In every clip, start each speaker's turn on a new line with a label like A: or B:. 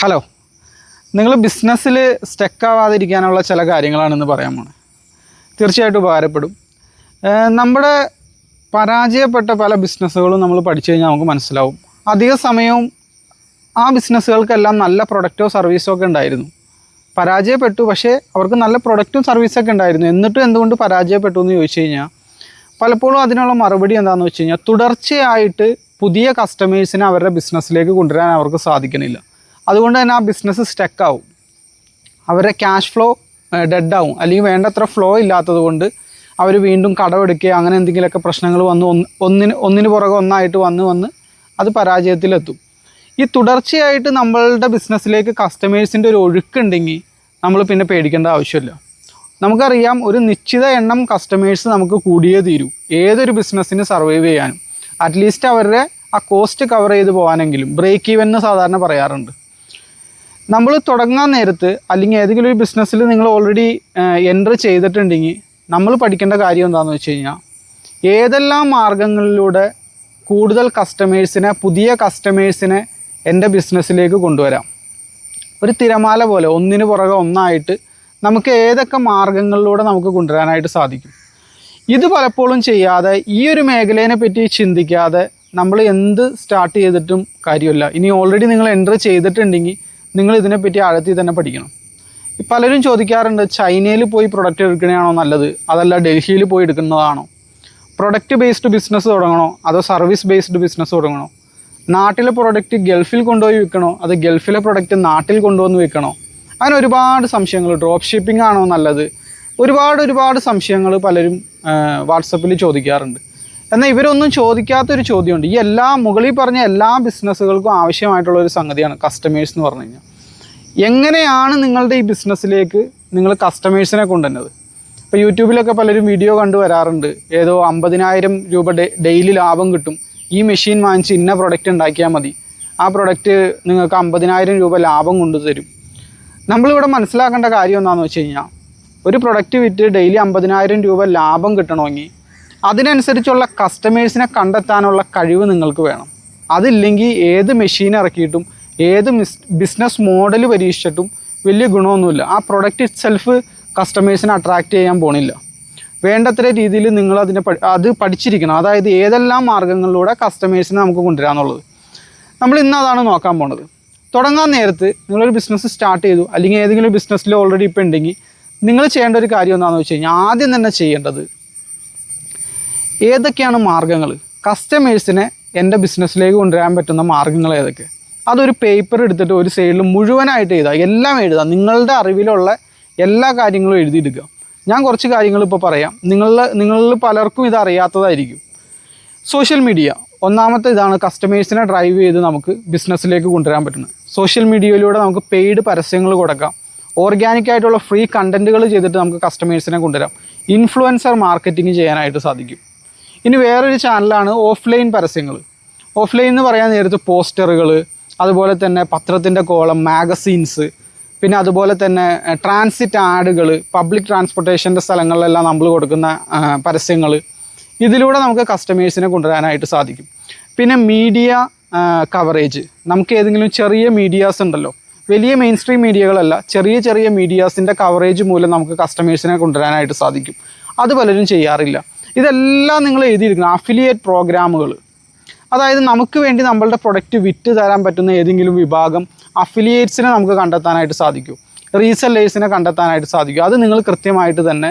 A: Hello നിങ്ങൾ ബിസിനസ്സിൽ സ്റ്റക്കാവാതിരിക്കാനുള്ള ചില കാര്യങ്ങളാണെന്ന് പറയാൻ പോണത് തീർച്ചയായിട്ടും ഉപകാരപ്പെടും. നമ്മുടെ പരാജയപ്പെട്ട പല ബിസിനസ്സുകളും നമ്മൾ പഠിച്ചു കഴിഞ്ഞാൽ നമുക്ക് മനസ്സിലാവും. അധിക സമയവും ആ ബിസിനസ്സുകൾക്കെല്ലാം നല്ല പ്രൊഡക്റ്റോ സർവീസോ ഒക്കെ ഉണ്ടായിരുന്നു. പരാജയപ്പെട്ടു പക്ഷേ അവർക്ക് നല്ല പ്രൊഡക്റ്റും സർവീസൊക്കെ ഉണ്ടായിരുന്നു. എന്നിട്ടും എന്തുകൊണ്ട് പരാജയപ്പെട്ടു എന്ന് ചോദിച്ചു കഴിഞ്ഞാൽ പലപ്പോഴും അതിനുള്ള മറുപടി എന്താണെന്ന് വെച്ച് കഴിഞ്ഞാൽ തുടർച്ചയായിട്ട് പുതിയ കസ്റ്റമേഴ്സിനെ അവരുടെ ബിസിനസ്സിലേക്ക് കൊണ്ടുവരാൻ അവർക്ക് സാധിക്കണില്ല. അതുകൊണ്ട് തന്നെ ആ ബിസിനസ് സ്റ്റക്കാവും അവരുടെ ക്യാഷ് ഫ്ലോ ഡെഡ് ആവും. അല്ലെങ്കിൽ വേണ്ടത്ര ഫ്ലോ ഇല്ലാത്തത് കൊണ്ട് അവർ വീണ്ടും കടമെടുക്കുക അങ്ങനെ എന്തെങ്കിലുമൊക്കെ പ്രശ്നങ്ങൾ വന്ന് ഒന്ന് ഒന്നിന് ഒന്നിന് പുറകെ ഒന്നായിട്ട് വന്ന് വന്ന് അത് പരാജയത്തിലെത്തും. ഈ തുടർച്ചയായിട്ട് നമ്മളുടെ ബിസിനസ്സിലേക്ക് കസ്റ്റമേഴ്സിന്റെ ഒരു ഒഴുക്കുണ്ടെങ്കിൽ നമ്മൾ പിന്നെ പേടിക്കേണ്ട ആവശ്യമില്ല. നമുക്കറിയാം ഒരു നിശ്ചിത എണ്ണം കസ്റ്റമേഴ്സ് നമുക്ക് കൂടിയേ തീരൂ. ഏതൊരു ബിസിനസ്സിന് സർവൈവ് ചെയ്യാനും. അറ്റ്ലീസ്റ്റ് അവരുടെ ആ കോസ്റ്റ് കവർ ചെയ്ത് പോകാനെങ്കിലും. ബ്രേക്ക് ഈവൻ എന്ന് സാധാരണ പറയാറുണ്ട്. നമ്മൾ തുടങ്ങാൻ നേരത്ത് അല്ലെങ്കിൽ ഏതെങ്കിലും ഒരു ബിസിനസ്സിൽ നിങ്ങൾ ഓൾറെഡി എന്റർ ചെയ്തിട്ടുണ്ടെങ്കിൽ നമ്മൾ പഠിക്കേണ്ട കാര്യം എന്താണെന്ന് വെച്ച് കഴിഞ്ഞാൽ ഏതെല്ലാം മാർഗങ്ങളിലൂടെ കൂടുതൽ കസ്റ്റമേഴ്സിനെ പുതിയ കസ്റ്റമേഴ്സിനെ എന്റെ ബിസിനസ്സിലേക്ക് കൊണ്ടുവരാം. ഒരു തിരമാല പോലെ ഒന്നിന് പുറകെ ഒന്നായിട്ട് നമുക്ക് ഏതൊക്കെ മാർഗങ്ങളിലൂടെ നമുക്ക് കൊണ്ടുവരാനായിട്ട് സാധിക്കും. ഇത് പലപ്പോഴും ചെയ്യാതെ ഈ ഒരു മേഖലയെ പറ്റി ചിന്തിക്കാതെ നമ്മൾ എന്ത് സ്റ്റാർട്ട് ചെയ്തിട്ടും കാര്യമില്ല. ഇനി ഓൾറെഡി നിങ്ങൾ എന്റർ ചെയ്തിട്ടുണ്ടെങ്കിൽ നിങ്ങൾ ഇതിനെപ്പറ്റി ആഴത്തിൽ തന്നെ പഠിക്കണം. പലരും ചോദിക്കാറുണ്ട് ചൈനയിൽ പോയി പ്രൊഡക്റ്റ് എടുക്കണതാണോ നല്ലത്? അതല്ല ഡൽഹിയിൽ പോയി എടുക്കുന്നതാണോ? പ്രൊഡക്റ്റ് ബേസ്ഡ് ബിസിനസ് തുടങ്ങണോ? അതോ സർവീസ് ബേസ്ഡ് ബിസിനസ് തുടങ്ങണോ? നാട്ടിലെ പ്രൊഡക്റ്റ് ഗൾഫിൽ കൊണ്ടുപോയി വിൽക്കണോ? അത് ഗൾഫിലെ പ്രൊഡക്റ്റ് നാട്ടിൽ കൊണ്ടുവന്ന് വിൽക്കണോ? അങ്ങനെ ഒരുപാട് സംശയങ്ങൾ ഡ്രോപ്പ് ഷിപ്പിംഗ് ആണോ നല്ലത്? ഒരുപാട് ഒരുപാട് സംശയങ്ങൾ പലരും വാട്സപ്പിൽ ചോദിക്കാറുണ്ട്. എന്നാൽ ഇവരൊന്നും ചോദിക്കാത്തൊരു ചോദ്യമുണ്ട്. ഈ എല്ലാ മുകളിൽ പറഞ്ഞ എല്ലാ ബിസിനസ്സുകൾക്കും ആവശ്യമായിട്ടുള്ള ഒരു സംഗതിയാണ് കസ്റ്റമേഴ്സ് എന്ന് പറഞ്ഞു കഴിഞ്ഞാൽ. എങ്ങനെയാണ് നിങ്ങളുടെ ഈ ബിസിനസ്സിലേക്ക് നിങ്ങൾ കസ്റ്റമേഴ്സിനെ കൊണ്ടുവന്നത് ഇപ്പോൾ യൂട്യൂബിലൊക്കെ പലരും വീഡിയോ കണ്ടു വരാറുണ്ട്. ഏതോ അമ്പതിനായിരം രൂപ ഡെയിലി ലാഭം കിട്ടും. ഈ മെഷീൻ വാങ്ങിച്ച് ഇന്ന പ്രൊഡക്റ്റ് ഉണ്ടാക്കിയാൽ മതി. ആ പ്രൊഡക്റ്റ് നിങ്ങൾക്ക് അമ്പതിനായിരം രൂപ ലാഭം കൊണ്ടുതരും. നമ്മളിവിടെ മനസ്സിലാക്കേണ്ട കാര്യം എന്താണെന്ന് വെച്ച് കഴിഞ്ഞാൽ ഒരു പ്രൊഡക്റ്റ് വിറ്റ് ഡെയിലി അമ്പതിനായിരം രൂപ ലാഭം കിട്ടണമെങ്കിൽ അതിനനുസരിച്ചുള്ള കസ്റ്റമേഴ്സിനെ കണ്ടെത്താനുള്ള കഴിവ് നിങ്ങൾക്ക് വേണം. അതില്ലെങ്കിൽ ഏത് മെഷീൻ ഇറക്കിയിട്ടും ഏത് ബിസിനസ് മോഡൽ പരീക്ഷിച്ചിട്ടും വലിയ ഗുണമൊന്നുമില്ല. ആ പ്രൊഡക്റ്റ് ഇറ്റ് സെൽഫ് കസ്റ്റമേഴ്സിനെ അട്രാക്റ്റ് ചെയ്യാൻ പോണില്ല. വേണ്ടത്ര രീതിയിൽ നിങ്ങൾ അതിനെ അത് പഠിച്ചിരിക്കണം. അതായത് ഏതെല്ലാം മാർഗങ്ങളിലൂടെ കസ്റ്റമേഴ്സിനെ നമുക്ക് കൊണ്ടുവരാന്നുള്ളത് നമ്മൾ ഇന്ന് അതാണ് നോക്കാൻ പോണത്. തുടങ്ങാൻ നേരത്ത് നിങ്ങളൊരു ബിസിനസ് സ്റ്റാർട്ട് ചെയ്തു അല്ലെങ്കിൽ ഏതെങ്കിലും ബിസിനസ്സിൽ ഓൾറെഡി ഇപ്പോൾ ഉണ്ടെങ്കിൽ നിങ്ങൾ ചെയ്യേണ്ട ഒരു കാര്യം എന്താണെന്ന് വെച്ച് കഴിഞ്ഞാൽ ആദ്യം തന്നെ ചെയ്യേണ്ടത് ഏതൊക്കെയാണ് മാർഗങ്ങൾ കസ്റ്റമേഴ്സിനെ എന്റെ ബിസിനസ്സിലേക്ക് കൊണ്ടുവരാൻ പറ്റുന്ന മാർഗങ്ങൾ ഏതൊക്കെ? അതൊരു പേപ്പർ എടുത്തിട്ട് ഒരു സൈഡിൽ മുഴുവനായിട്ട് എഴുതുക എല്ലാം എഴുതുക നിങ്ങളുടെ അറിവിലുള്ള എല്ലാ കാര്യങ്ങളും എഴുതിയെടുക്കുക. ഞാൻ കുറച്ച് കാര്യങ്ങൾ ഇപ്പോൾ പറയാം. നിങ്ങളിൽ നിങ്ങളിൽ പലർക്കും ഇത് അറിയാത്തതായിരിക്കും. സോഷ്യൽ മീഡിയ ഒന്നാമത്തെ ഇതാണ് കസ്റ്റമേഴ്സിനെ ഡ്രൈവ് ചെയ്ത് നമുക്ക് ബിസിനസ്സിലേക്ക് കൊണ്ടുവരാൻ പറ്റുന്നത്. സോഷ്യൽ മീഡിയയിലൂടെ നമുക്ക് പെയ്ഡ് പരസ്യങ്ങൾ കൊടുക്കാം. ഓർഗാനിക് ആയിട്ടുള്ള ഫ്രീ കണ്ടന്റുകൾ ചെയ്തിട്ട് നമുക്ക് കസ്റ്റമേഴ്സിനെ കൊണ്ടുവരാം. ഇൻഫ്ലുവൻസർ മാർക്കറ്റിംഗ് ചെയ്യാനായിട്ട് സാധിക്കും. ഇനി വേറൊരു ചാനലാണ് ഓഫ്ലൈൻ പരസ്യങ്ങൾ. ഓഫ്ലൈൻ എന്ന് പറയാൻ നേരത്ത് പോസ്റ്ററുകൾ അതുപോലെ തന്നെ പത്രത്തിന്റെ കോളം മാഗസീൻസ് പിന്നെ അതുപോലെ തന്നെ ട്രാൻസിറ്റ് ആഡുകൾ പബ്ലിക് ട്രാൻസ്പോർട്ടേഷന്റെ സ്ഥലങ്ങളിലെല്ലാം നമ്മൾ കൊടുക്കുന്ന പരസ്യങ്ങൾ ഇതിലൂടെ നമുക്ക് കസ്റ്റമേഴ്സിനെ കൊണ്ടുവരാനായിട്ട് സാധിക്കും. പിന്നെ മീഡിയ കവറേജ് നമുക്ക് ഏതെങ്കിലും ചെറിയ മീഡിയാസ് ഉണ്ടല്ലോ. വലിയ മെയിൻ സ്ട്രീം മീഡിയകളല്ല ചെറിയ ചെറിയ മീഡിയാസിന്റെ കവറേജ് മൂലം നമുക്ക് കസ്റ്റമേഴ്സിനെ കൊണ്ടുവരാനായിട്ട് സാധിക്കും. അത് പലരും ചെയ്യാറില്ല. ഇതെല്ലാം നിങ്ങൾ എഴുതിയിരിക്കണം. അഫിലിയേറ്റ് പ്രോഗ്രാമുകൾ അതായത് നമുക്ക് വേണ്ടി നമ്മളുടെ പ്രൊഡക്റ്റ് വിറ്റ് തരാൻ പറ്റുന്ന ഏതെങ്കിലും വിഭാഗം അഫിലിയേറ്റ്സിനെ നമുക്ക് കണ്ടെത്താനായിട്ട് സാധിക്കും. റീസെല്ലേഴ്സിനെ കണ്ടെത്താനായിട്ട് സാധിക്കും. അത് നിങ്ങൾ കൃത്യമായിട്ട് തന്നെ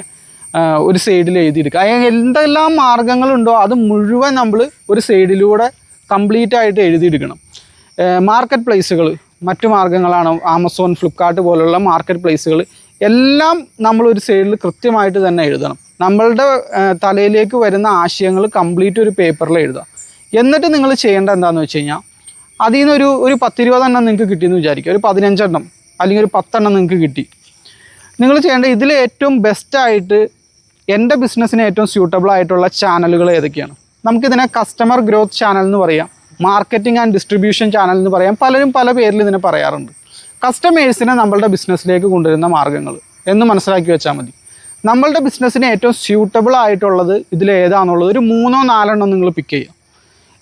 A: ഒരു സൈഡിൽ എഴുതിയെടുക്കുക എന്തെല്ലാം മാർഗങ്ങളുണ്ടോ അത് മുഴുവൻ നമ്മൾ ഒരു സൈഡിലൂടെ കംപ്ലീറ്റ് ആയിട്ട് എഴുതിയെടുക്കണം മാർക്കറ്റ് പ്ലേസുകൾ മറ്റു മാർഗങ്ങളാണ്. ആമസോൺ ഫ്ലിപ്കാർട്ട് പോലുള്ള മാർക്കറ്റ് പ്ലേസുകൾ എല്ലാം നമ്മൾ ഒരു സൈഡിൽ കൃത്യമായിട്ട് തന്നെ എഴുതണം. നമ്മളുടെ തലയിലേക്ക് വരുന്ന ആശയങ്ങൾ കംപ്ലീറ്റ് ഒരു പേപ്പറിൽ എഴുതുക. എന്നിട്ട് നിങ്ങൾ ചെയ്യേണ്ട എന്താണെന്ന് വെച്ച് കഴിഞ്ഞാൽ അതിൽ നിന്ന് ഒരു ഒരു പത്തിരുപതെണ്ണം നിങ്ങൾക്ക് കിട്ടിയെന്ന് വിചാരിക്കുക. ഒരു പതിനഞ്ചെണ്ണം അല്ലെങ്കിൽ ഒരു പത്തെണ്ണം നിങ്ങൾക്ക് കിട്ടി. നിങ്ങൾ ചെയ്യേണ്ട ഇതിൽ ഏറ്റവും ബെസ്റ്റായിട്ട് എന്റെ ബിസിനസ്സിന് ഏറ്റവും സ്യൂട്ടബിൾ ആയിട്ടുള്ള ചാനലുകൾ ഏതൊക്കെയാണ്? നമുക്കിതിനെ കസ്റ്റമർ ഗ്രോത്ത് ചാനൽ എന്ന് പറയാം മാർക്കറ്റിംഗ് ആൻഡ് ഡിസ്ട്രിബ്യൂഷൻ ചാനൽ എന്ന് പറയാം പലരും പല പേരിൽ ഇതിനെ പറയാറുണ്ട്. കസ്റ്റമേഴ്സിനെ നമ്മളുടെ ബിസിനസ്സിലേക്ക് കൊണ്ടുവരുന്ന മാർഗങ്ങൾ എന്ന് മനസ്സിലാക്കി വെച്ചാൽ മതി. നമ്മളുടെ ബിസിനസ്സിന് ഏറ്റവും സ്യൂട്ടബിൾ ആയിട്ടുള്ളത് ഇതിൽ ഏതാണെന്നുള്ളത് ഒരു മൂന്നോ നാലെണ്ണം നിങ്ങൾ പിക്ക് ചെയ്യുക.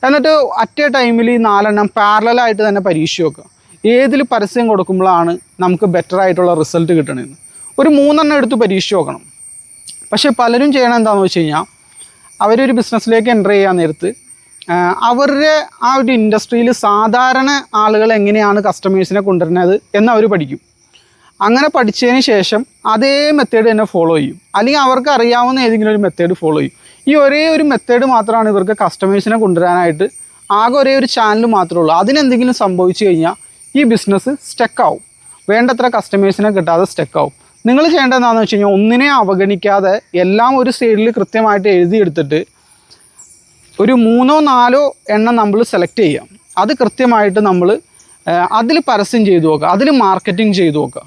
A: എന്നിട്ട് അറ്റ് എ ടൈമിൽ ഈ നാലെണ്ണം പാരലായിട്ട് തന്നെ പരീക്ഷ വെക്കുക ഏതിൽ പരസ്യം കൊടുക്കുമ്പോഴാണ് നമുക്ക് ബെറ്റർ ആയിട്ടുള്ള റിസൾട്ട് കിട്ടണമെന്ന് ഒരു മൂന്നെണ്ണം എടുത്ത് പരീക്ഷ നോക്കണം. പക്ഷേ പലരും ചെയ്യണം എന്താണെന്ന് വെച്ച് കഴിഞ്ഞാൽ അവരൊരു ബിസിനസ്സിലേക്ക് എന്റർ ചെയ്യാൻ നേരത്ത് അവരുടെ ആ ഒരു ഇൻഡസ്ട്രിയിൽ സാധാരണ ആളുകൾ എങ്ങനെയാണ് കസ്റ്റമേഴ്സിനെ കൊണ്ടുവരുന്നത് എന്ന് അവർ പഠിക്കും. അങ്ങനെ പഠിച്ചതിന് ശേഷം അതേ മെത്തേഡ് തന്നെ ഫോളോ ചെയ്യും. അല്ലെങ്കിൽ അവർക്ക് അറിയാവുന്ന ഏതെങ്കിലും ഒരു മെത്തേഡ് ഫോളോ ചെയ്യും. ഈ ഒരേ ഒരു മെത്തേഡ് മാത്രമാണ് ഇവർക്ക് കസ്റ്റമേഴ്സിനെ കൊണ്ടുവരാനായിട്ട് ആകെ ഒരേ ഒരു ചാനൽ മാത്രമേ ഉള്ളൂ. അതിനെന്തെങ്കിലും സംഭവിച്ചു കഴിഞ്ഞാൽ ഈ ബിസിനസ് സ്റ്റക്കാവും വേണ്ടത്ര കസ്റ്റമേഴ്സിനെ കിട്ടാതെ സ്റ്റക്കാവും നിങ്ങൾ ചെയ്യേണ്ടത് എന്താണെന്ന് വെച്ച് കഴിഞ്ഞാൽ ഒന്നിനെ അവഗണിക്കാതെ എല്ലാം ഒരു സൈഡിൽ കൃത്യമായിട്ട് എഴുതിയെടുത്തിട്ട് ഒരു മൂന്നോ നാലോ എണ്ണം നമ്മൾ സെലക്ട് ചെയ്യാം അത് കൃത്യമായിട്ട് നമ്മൾ അതിൽ പരസ്യം ചെയ്തു നോക്കുക. അതിൽ മാർക്കറ്റിംഗ് ചെയ്തു നോക്കുക.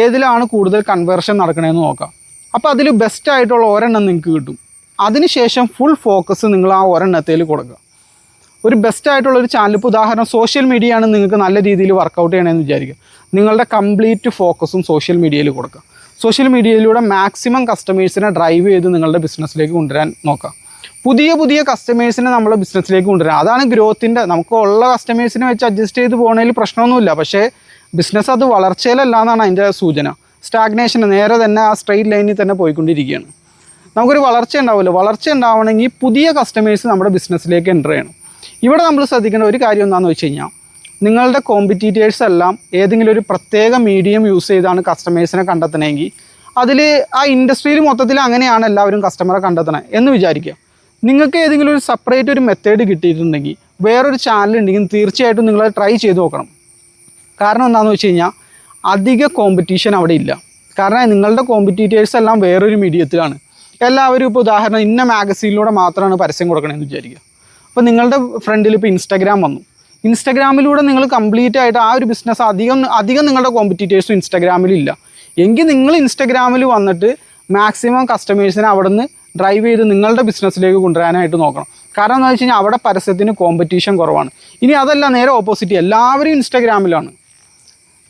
A: ഏതിലാണ് കൂടുതൽ കൺവേർഷൻ നടക്കണമെന്ന് നോക്കാം അപ്പോൾ അതിൽ ബെസ്റ്റ് ആയിട്ടുള്ള ഒരെണ്ണം നിങ്ങൾക്ക് കിട്ടും. അതിനുശേഷം ഫുൾ ഫോക്കസ് നിങ്ങൾ ആ ഒരെണ്ണത്തിൽ കൊടുക്കുക. ഒരു ബെസ്റ്റ് ആയിട്ടുള്ള ഒരു ചാനൽ ഇപ്പോൾ ഉദാഹരണം സോഷ്യൽ മീഡിയ ആണ് നിങ്ങൾക്ക് നല്ല രീതിയിൽ വർക്കൗട്ട് ചെയ്യണമെന്ന് വിചാരിക്കുക. നിങ്ങളുടെ കംപ്ലീറ്റ് ഫോക്കസും സോഷ്യൽ മീഡിയയിൽ കൊടുക്കുക. സോഷ്യൽ മീഡിയയിലൂടെ മാക്സിമം കസ്റ്റമേഴ്സിനെ ഡ്രൈവ് ചെയ്ത് നിങ്ങളുടെ ബിസിനസ്സിലേക്ക് കൊണ്ടുവരാൻ നോക്കുക. പുതിയ പുതിയ കസ്റ്റമേഴ്സിനെ നമ്മളെ ബിസിനസ്സിലേക്ക് കൊണ്ടുവരാം. അതാണ് ഗ്രോത്തിന്റെ നമുക്ക് ഉള്ള കസ്റ്റമേഴ്സിനെ വെച്ച് അഡ്ജസ്റ്റ് ചെയ്ത് പോകുന്നതിൽ പ്രശ്നമൊന്നുമില്ല. പക്ഷേ ബിസിനസ് അത് വളർച്ചയിലല്ല എന്നാണ് അതിന്റെ സൂചന. സ്റ്റാഗ്നേഷൻ നേരെ തന്നെ ആ സ്ട്രെയിറ്റ് ലൈനിൽ തന്നെ പോയിക്കൊണ്ടിരിക്കുകയാണ്. നമുക്കൊരു വളർച്ച ഉണ്ടാവില്ല വളർച്ച ഉണ്ടാവണമെങ്കിൽ പുതിയ കസ്റ്റമേഴ്സ് നമ്മുടെ ബിസിനസ്സിലേക്ക് എന്റർ ചെയ്യണം. ഇവിടെ നമ്മൾ ശ്രദ്ധിക്കേണ്ട ഒരു കാര്യം എന്താണെന്ന് വെച്ച് കഴിഞ്ഞാൽ നിങ്ങളുടെ കോമ്പറ്റീറ്റേഴ്സ് എല്ലാം ഏതെങ്കിലും ഒരു പ്രത്യേക മീഡിയം യൂസ് ചെയ്താണ് കസ്റ്റമേഴ്സിനെ കണ്ടെത്തണമെങ്കിൽ അതിൽ ആ ഇൻഡസ്ട്രിയിൽ മൊത്തത്തിൽ അങ്ങനെയാണ് എല്ലാവരും കസ്റ്റമറെ കണ്ടെത്തണത് എന്ന് വിചാരിക്കുക. നിങ്ങൾക്ക് ഏതെങ്കിലും ഒരു സെപ്പറേറ്റ് ഒരു മെത്തേഡ് കിട്ടിയിട്ടുണ്ടെങ്കിൽ വേറൊരു ചാനൽ ഉണ്ടെങ്കിൽ തീർച്ചയായിട്ടും നിങ്ങൾ ട്രൈ ചെയ്ത് നോക്കണം. കാരണം എന്താണെന്ന് വെച്ച് കഴിഞ്ഞാൽ അധിക കോമ്പറ്റീഷൻ അവിടെ ഇല്ല. കാരണം നിങ്ങളുടെ കോമ്പറ്റീറ്റേഴ്സ് എല്ലാം വേറൊരു മീഡിയത്തിലാണ് എല്ലാവരും ഇപ്പോൾ ഉദാഹരണം ഇന്ന മാഗസീനിലൂടെ മാത്രമാണ് പരസ്യം കൊടുക്കണമെന്ന് വിചാരിക്കുക. അപ്പോൾ നിങ്ങളുടെ ഫ്രണ്ടിൽ ഇപ്പോൾ ഇൻസ്റ്റാഗ്രാം വന്നു. ഇൻസ്റ്റാഗ്രാമിലൂടെ നിങ്ങൾ കംപ്ലീറ്റ് ആയിട്ട് ആ ഒരു ബിസിനസ് അധികം അധികം നിങ്ങളുടെ കോമ്പറ്റീറ്റേഴ്സും ഇൻസ്റ്റാഗ്രാമിലില്ല എങ്കിൽ നിങ്ങൾ ഇൻസ്റ്റാഗ്രാമിൽ വന്നിട്ട് മാക്സിമം കസ്റ്റമേഴ്സിനെ അവിടെ നിന്ന് ഡ്രൈവ് ചെയ്ത് നിങ്ങളുടെ ബിസിനസ്സിലേക്ക് കൊണ്ടുവരാനായിട്ട് നോക്കണം. കാരണം എന്ന് വെച്ച് കഴിഞ്ഞാൽ അവിടെ പരസ്യത്തിന് കോമ്പറ്റീഷൻ കുറവാണ്. ഇനി അതല്ല നേരെ ഓപ്പോസിറ്റ് എല്ലാവരും ഇൻസ്റ്റാഗ്രാമിലാണ്.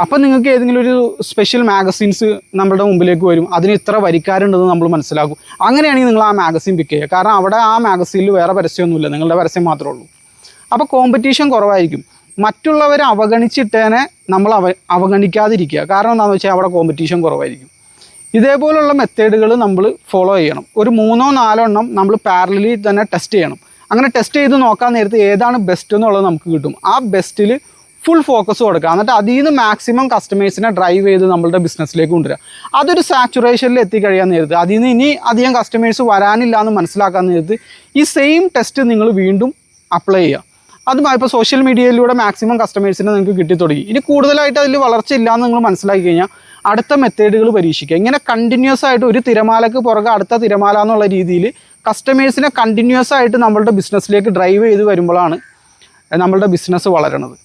A: അപ്പം നിങ്ങൾക്ക് ഏതെങ്കിലും ഒരു സ്പെഷ്യൽ മാഗസീൻസ് നമ്മുടെ മുമ്പിലേക്ക് വരും. അതിന് ഇത്ര വരിക്കാരുണ്ടെന്ന് നമ്മൾ മനസ്സിലാക്കും. അങ്ങനെയാണെങ്കിൽ നിങ്ങൾ ആ മാഗസീൻ പിക്ക് ചെയ്യുക. കാരണം അവിടെ ആ മാഗസീനിൽ വേറെ പരസ്യമൊന്നുമില്ല. നിങ്ങളുടെ പരസ്യം മാത്രമേ ഉള്ളൂ. അപ്പോൾ കോമ്പറ്റീഷൻ കുറവായിരിക്കും. മറ്റുള്ളവരെ അവഗണിച്ചിട്ടേനെ നമ്മൾ അവ അവഗണിക്കാതിരിക്കുക. കാരണം എന്താണെന്ന് വെച്ചാൽ അവിടെ കോമ്പറ്റീഷൻ കുറവായിരിക്കും. ഇതേപോലുള്ള മെത്തേഡുകൾ നമ്മൾ ഫോളോ ചെയ്യണം. ഒരു മൂന്നോ നാലോ എണ്ണം നമ്മൾ പാരലലി തന്നെ ടെസ്റ്റ് ചെയ്യണം. അങ്ങനെ ടെസ്റ്റ് ചെയ്ത് നോക്കാൻ നേരത്ത് ഏതാണ് ബെസ്റ്റ് എന്നുള്ളത് നമുക്ക് കിട്ടും. ആ ബെസ്റ്റിൽ ഫുൾ ഫോക്കസ് കൊടുക്കുക. എന്നിട്ട് അതിൽ നിന്ന് മാക്സിമം കസ്റ്റമേഴ്സിനെ ഡ്രൈവ് ചെയ്ത് നമ്മളുടെ ബിസിനസ്സിലേക്ക് കൊണ്ടുവരിക. അതൊരു സാച്ചുറേഷനിൽ എത്തിക്കഴിയാൻ നേരത്ത് അതിൽ നിന്ന് ഇനി അധികം കസ്റ്റമേഴ്സ് വരാനില്ല എന്ന് മനസ്സിലാക്കാൻ നേരത്ത് ഈ സെയിം ടെസ്റ്റ് നിങ്ങൾ വീണ്ടും അപ്ലൈ ചെയ്യുക. അതും ഇപ്പോൾ സോഷ്യൽ മീഡിയയിലൂടെ മാക്സിമം കസ്റ്റമേഴ്സിനെ നിങ്ങൾക്ക് കിട്ടി തുടങ്ങി. ഇനി കൂടുതലായിട്ട് അതിൽ വളർച്ച ഇല്ലാന്ന് നിങ്ങൾ മനസ്സിലാക്കി കഴിഞ്ഞാൽ അടുത്ത മെത്തേഡുകൾ പരീക്ഷിക്കുക. ഇങ്ങനെ കണ്ടിന്യൂസ് ആയിട്ട് ഒരു തിരമാലക്ക് പുറകെ അടുത്ത തിരമാല എന്നുള്ള രീതിയിൽ കസ്റ്റമേഴ്സിനെ കണ്ടിന്യൂസ് ആയിട്ട് നമ്മളുടെ ബിസിനസ്സിലേക്ക് ഡ്രൈവ് ചെയ്ത് വരുമ്പോഴാണ് നമ്മളുടെ ബിസിനസ് വളരണത്.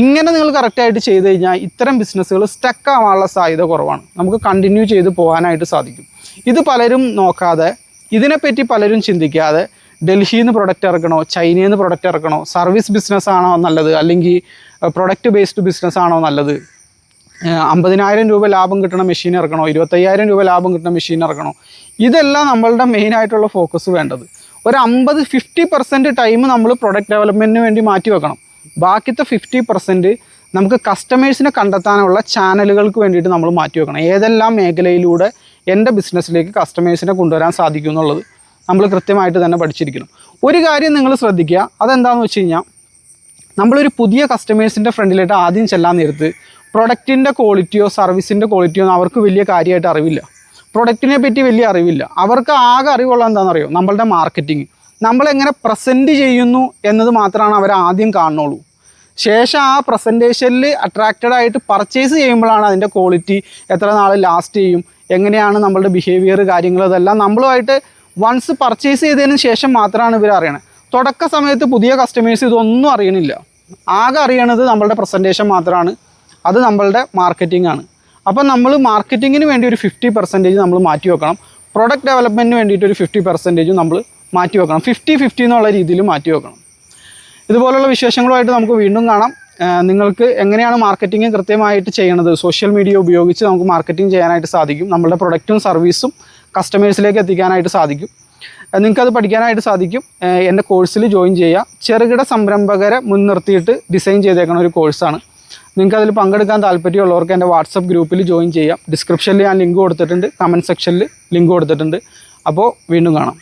A: ഇങ്ങനെ നിങ്ങൾ കറക്റ്റായിട്ട് ചെയ്ത് കഴിഞ്ഞാൽ ഇത്തരം ബിസിനസ്സുകൾ സ്റ്റക്ക് ആവാനുള്ള സാധ്യത കുറവാണ്. നമുക്ക് കണ്ടിന്യൂ ചെയ്ത് പോകാനായിട്ട് സാധിക്കും. ഇത് പലരും നോക്കാതെ ഇതിനെപ്പറ്റി പലരും ചിന്തിക്കാതെ ഡൽഹിയിൽ നിന്ന് പ്രൊഡക്റ്റ് ഇറക്കണോ? ചൈനയിൽ നിന്ന് പ്രൊഡക്റ്റ് ഇറക്കണോ? സർവീസ് ബിസിനസ് ആണോ നല്ലത്? അല്ലെങ്കിൽ പ്രൊഡക്റ്റ് ബേസ്ഡ് ബിസിനസ് ആണോ നല്ലത്? അമ്പതിനായിരം രൂപ ലാഭം കിട്ടുന്ന മെഷീൻ ഇറക്കണോ? ഇരുപത്തയ്യായിരം രൂപ ലാഭം കിട്ടുന്ന മെഷീൻ ഇറക്കണോ? ഇതെല്ലാം നമ്മളുടെ മെയിൻ ആയിട്ടുള്ള ഫോക്കസ് വേണ്ടത്. ഒരു അമ്പത് ഫിഫ്റ്റി പെർസെന്റ് ടൈം നമ്മൾ പ്രൊഡക്റ്റ് ഡെവലപ്മെന്റിന് വേണ്ടി മാറ്റി വെക്കണം. ബാക്കിത്തെ ഫിഫ്റ്റി പെർസെന്റ് നമുക്ക് കസ്റ്റമേഴ്സിനെ കണ്ടെത്താനുള്ള ചാനലുകൾക്ക് വേണ്ടിയിട്ട് നമ്മൾ മാറ്റി വെക്കണം. ഏതെല്ലാം മേഖലയിലൂടെ എന്റെ ബിസിനസ്സിലേക്ക് കസ്റ്റമേഴ്സിനെ കൊണ്ടുവരാൻ സാധിക്കും എന്നുള്ളത്. നമ്മൾ കൃത്യമായിട്ട് തന്നെ പഠിച്ചിരിക്കണം. ഒരു കാര്യം നിങ്ങൾ ശ്രദ്ധിക്കുക. അതെന്താണെന്ന് വെച്ച് കഴിഞ്ഞാൽ നമ്മളൊരു പുതിയ കസ്റ്റമേഴ്സിന്റെ ഫ്രണ്ടിലായിട്ട് ആദ്യം ചെല്ലാൻ നേരത്ത് പ്രൊഡക്റ്റിന്റെ ക്വാളിറ്റിയോ സർവീസിന്റെ ക്വാളിറ്റിയോ അവർക്ക് വലിയ കാര്യമായിട്ട് അറിവില്ല. പ്രൊഡക്റ്റിനെ പറ്റി വലിയ അറിവില്ല. അവർക്ക് ആകെ അറിവുള്ള എന്താണെന്നറിയോ? നമ്മളുടെ മാർക്കറ്റിംഗ് നമ്മളെങ്ങനെ പ്രസന്റ് ചെയ്യുന്നു എന്നത് മാത്രമാണ് അവർ ആദ്യം കാണുന്നുള്ളൂ. ശേഷം ആ പ്രസന്റേഷനിൽ അട്രാക്റ്റഡ് ആയിട്ട് പർച്ചേസ് ചെയ്യുമ്പോഴാണ് അതിന്റെ ക്വാളിറ്റി എത്ര നാൾ ലാസ്റ്റ് ചെയ്യും എങ്ങനെയാണ് നമ്മളുടെ ബിഹേവിയർ കാര്യങ്ങൾ അതെല്ലാം നമ്മളുമായിട്ട് വൺസ് പർച്ചേസ് ചെയ്തതിന് ശേഷം മാത്രമാണ് ഇവർ അറിയണത്. തുടക്ക സമയത്ത് പുതിയ കസ്റ്റമേഴ്സ് ഇതൊന്നും അറിയണില്ല. ആകെ അറിയണത് നമ്മളുടെ പ്രസന്റേഷൻ മാത്രമാണ് അത് നമ്മളുടെ മാർക്കറ്റിംഗ് ആണ്. അപ്പം നമ്മൾ മാർക്കറ്റിങ്ങിന് വേണ്ടി ഒരു ഫിഫ്റ്റി പെർസെന്റേജ് നമ്മൾ മാറ്റി വെക്കണം. പ്രൊഡക്റ്റ് ഡെവലപ്മെന്റിന് വേണ്ടിയിട്ട് ഒരു ഫിഫ്റ്റി പെർസെന്റേജ് നമ്മൾ മാറ്റി വെക്കണം. ഫിഫ്റ്റി ഫിഫ്റ്റി എന്നുള്ള രീതിയിൽ മാറ്റി വെക്കണം. ഇതുപോലുള്ള വിശേഷങ്ങളുമായിട്ട് നമുക്ക് വീണ്ടും കാണാം. നിങ്ങൾക്ക് എങ്ങനെയാണ് മാർക്കറ്റിംഗ് കൃത്യമായിട്ട് ചെയ്യണത്? സോഷ്യൽ മീഡിയ ഉപയോഗിച്ച് നമുക്ക് മാർക്കറ്റിംഗ് ചെയ്യാനായിട്ട് സാധിക്കും. നമ്മുടെ പ്രൊഡക്റ്റും സർവീസും കസ്റ്റമേഴ്സിലേക്ക് എത്തിക്കാനായിട്ട് സാധിക്കും. നിങ്ങൾക്കത് പഠിക്കാനായിട്ട് സാധിക്കും. എന്റെ കോഴ്സിൽ ജോയിൻ ചെയ്യുക. ചെറുകിട സംരംഭകരെ മുൻനിർത്തിയിട്ട് ഡിസൈൻ ചെയ്തേക്കുന്ന ഒരു കോഴ്സാണ് നിങ്ങൾക്ക് അതിൽ പങ്കെടുക്കാൻ താല്പര്യമുള്ളവർക്ക് എന്റെ വാട്സപ്പ് ഗ്രൂപ്പിൽ ജോയിൻ ചെയ്യാം. ഡിസ്ക്രിപ്ഷനിൽ ഞാൻ ലിങ്ക് കൊടുത്തിട്ടുണ്ട്. കമന്റ് സെക്ഷനിൽ ലിങ്ക് കൊടുത്തിട്ടുണ്ട്. അപ്പോൾ വീണ്ടും കാണാം.